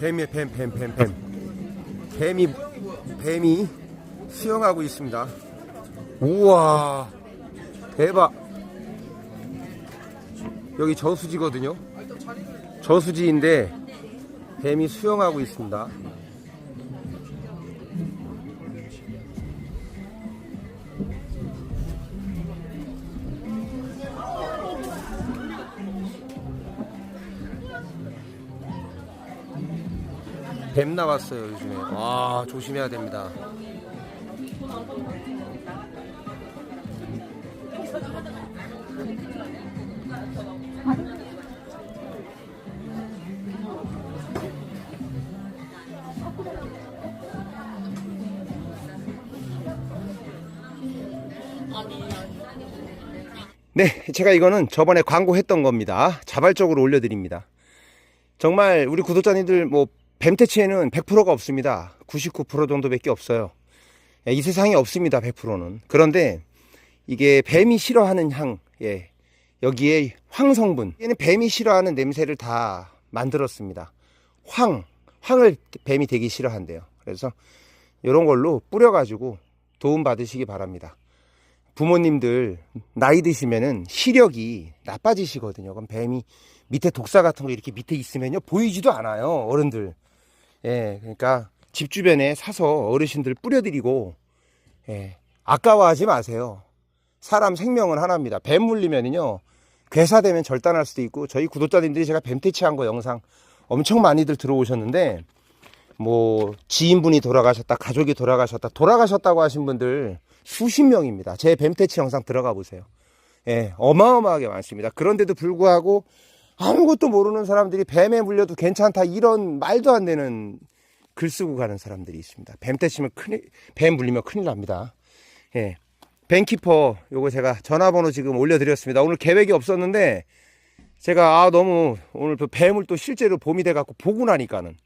뱀이에 뱀, 뱀, 뱀, 뱀. 뱀이, 뱀이 수영하고 있습니다. 우와, 대박. 여기 저수지거든요. 저수지인데 뱀이 수영하고 있습니다. 뱀 나왔어요 요즘에. 와 조심해야 됩니다. 네 제가 이거는 저번에 광고했던 겁니다. 자발적으로 올려드립니다. 정말 우리 구독자님들 뭐 뱀태치에는 100%가 없습니다. 99% 정도밖에 없어요. 예, 이 세상에 없습니다. 100%는. 그런데 이게 뱀이 싫어하는 향, 예. 여기에 황성분. 얘는 뱀이 싫어하는 냄새를 다 만들었습니다. 황, 황을 뱀이 되게 싫어한대요. 그래서 이런 걸로 뿌려가지고 도움 받으시기 바랍니다. 부모님들 나이 드시면은 시력이 나빠지시거든요. 그럼 뱀이 밑에 독사 같은 거 이렇게 밑에 있으면요 보이지도 않아요 어른들. 예, 그러니까 집 주변에 사서 어르신들 뿌려드리고 예, 아까워하지 마세요. 사람 생명은 하나입니다. 뱀 물리면은요 괴사되면 절단할 수도 있고 저희 구독자님들이 제가 뱀 퇴치한 거 영상 엄청 많이들 들어오셨는데 뭐 지인분이 돌아가셨다 가족이 돌아가셨다 돌아가셨다고 하신 분들 수십 명입니다. 제 뱀 퇴치 영상 들어가 보세요. 예, 어마어마하게 많습니다. 그런데도 불구하고 아무것도 모르는 사람들이 뱀에 물려도 괜찮다 이런 말도 안 되는 글 쓰고 가는 사람들이 있습니다. 뱀 떼치면 큰일, 뱀 물리면 큰일 납니다. 예. 뱀키퍼 요거 제가 전화번호 지금 올려드렸습니다. 오늘 계획이 없었는데 제가 아 너무 오늘 그 뱀을 또 실제로 봄이 돼갖고 보고 나니까는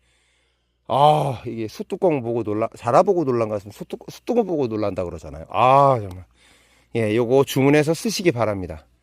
아 이게 숯뚜껑 보고 놀라 자라보고 놀란 것 같으면 숯뚜, 숯뚜껑 보고 놀란다 그러잖아요. 아 정말 예 요거 주문해서 쓰시기 바랍니다.